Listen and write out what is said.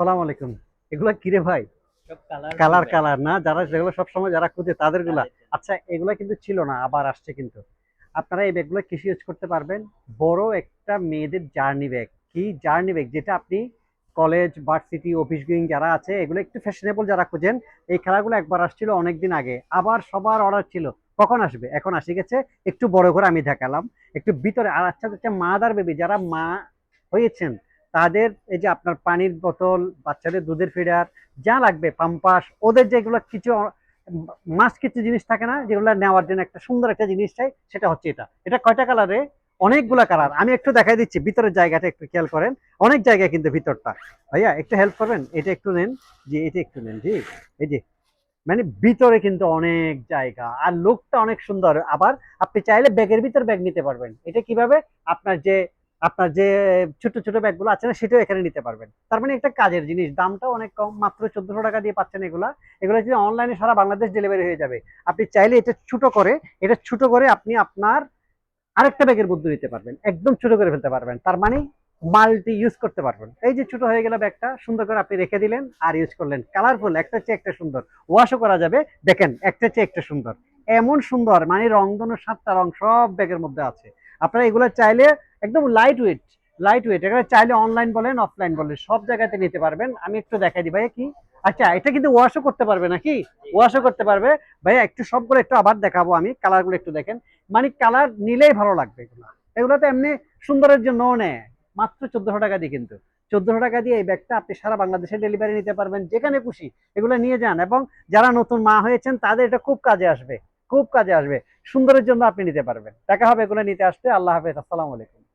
আসসালামু আলাইকুম। এগুলা কিরে ভাই? কালার কালার না যারা যেগুলো সবসময় যারা খুঁজে তাদেরগুলা আচ্ছা এগুলা কিন্তু ছিল না আবার আসছে কিন্তু। আপনারা এই ব্যাগগুলো কিসে ইউজ করতে পারবেন? বড় একটা মেয়েদের জার্নি ব্যাগ কি জার্নি ব্যাগ যেটা আপনি কলেজ ভার্সিটি অফিস গোয়িং যারা আছে এগুলো একটু ফ্যাশনেবল যারা খুঁজেন এই খেলাগুলো একবার আসছিল অনেকদিন আগে। আবার সবার অর্ডার ছিল। কখন আসবে? এখন আসে গেছে। একটু বড় করে আমি দেখালাম। একটু ভিতরে আর আচ্ছা আচ্ছা মাদার বেবি যারা মা হয়েছেন তাদের এই যে আপনার পানির বোতল, বাচ্চাদের দুধের ফিডার, যা লাগবে, পাম্পাস, ওদের যেগুলো কিছু, মাছ কিছু জিনিস থাকে না, যেগুলো নেওয়ার জন্য একটা সুন্দর একটা জিনিস চাই, সেটা হচ্ছে এটা। এটা কয়টা কালারে অনেকগুলা কালার আমি একটু দেখাই দিচ্ছি, ভিতরের জায়গাটা একটু খেয়াল করেন। অনেক জায়গায় কিন্তু ভিতরটা। ভাইয়া, একটু হেল্প করবেন? এটা একটু নেন। জি, এটা একটু নেন, জি। এই যে মানে ভিতরে কিন্তু অনেক জায়গা। আর লুকটা অনেক সুন্দর। আবার আপনি চাইলে ব্যাগের ভিতর ব্যাগ নিতে পারবেন। এটা কীভাবে? আপনার যে আপনার যে ছোট ছোট ব্যাগগুলো আছে না, সেটাও এখানে নিতে পারবেন। তার মানে একটা কাজের জিনিস। দামটাও অনেক কম, মাত্র চোদ্দশো টাকা দিয়ে পাচ্ছেন এগুলা। এগুলো যদি অনলাইনে সারা বাংলাদেশ ডেলিভারি হয়ে যাবে। আপনি চাইলে এটা ছোট করে, এটা ছোট করে আপনি আপনার আরেকটা ব্যাগের মধ্যে নিতে পারবেন। একদম ছোট করে ফেলতে পারবেন। তার মানে মাল্টি ইউজ করতে পারবেন। এই যে ছোট হয়ে গেল ব্যাগটা সুন্দর করে আপনি রেখে দিলেন আর ইউজ করলেন। কালারফুল একটা চেয়ে একটা সুন্দর। ওয়াশও করা যাবে। দেখেন, একটা চেয়ে একটা সুন্দর। এমন সুন্দর মানে রংধনু সাতটা রং সব ব্যাগের মধ্যে আছে। আপনারা এগুলো চাইলে একদম লাইট ওয়েট লাইট ওয়েট এখানে চাইলে অনলাইন বলেন অফলাইন বলেন, সব জায়গাতে নিতে পারবেন। আমি একটু দেখাই দিই, ভাইয়া, কি? আচ্ছা এটা কিন্তু ওয়াশও করতে পারবে নাকি? ওয়াশও করতে পারবে। ভাইয়া, একটু সবগুলো একটু আবার দেখাবো আমি কালারগুলো একটু দেখেন। মানে কালার নিলেই ভালো লাগবে এগুলো। এগুলো তো এমনি সুন্দরের জন্য নেয়। মাত্র চোদ্দশো টাকা দিয়ে কিন্তু। চোদ্দশো টাকা দিয়ে এই ব্যাগটা আপনি সারা বাংলাদেশে ডেলিভারি নিতে পারবেন, যেখানে খুশি এগুলো নিয়ে যান। এবং যারা নতুন মা হয়েছেন, তাদের এটা খুব কাজে আসবে। খুব কাজে আসবে। সুন্দরের জন্য আপনি নিতে পারবেন। দেখা হবে এগুলো নিতে আসতে। আল্লাহ হাফেজ। আসসালামু আলাইকুম।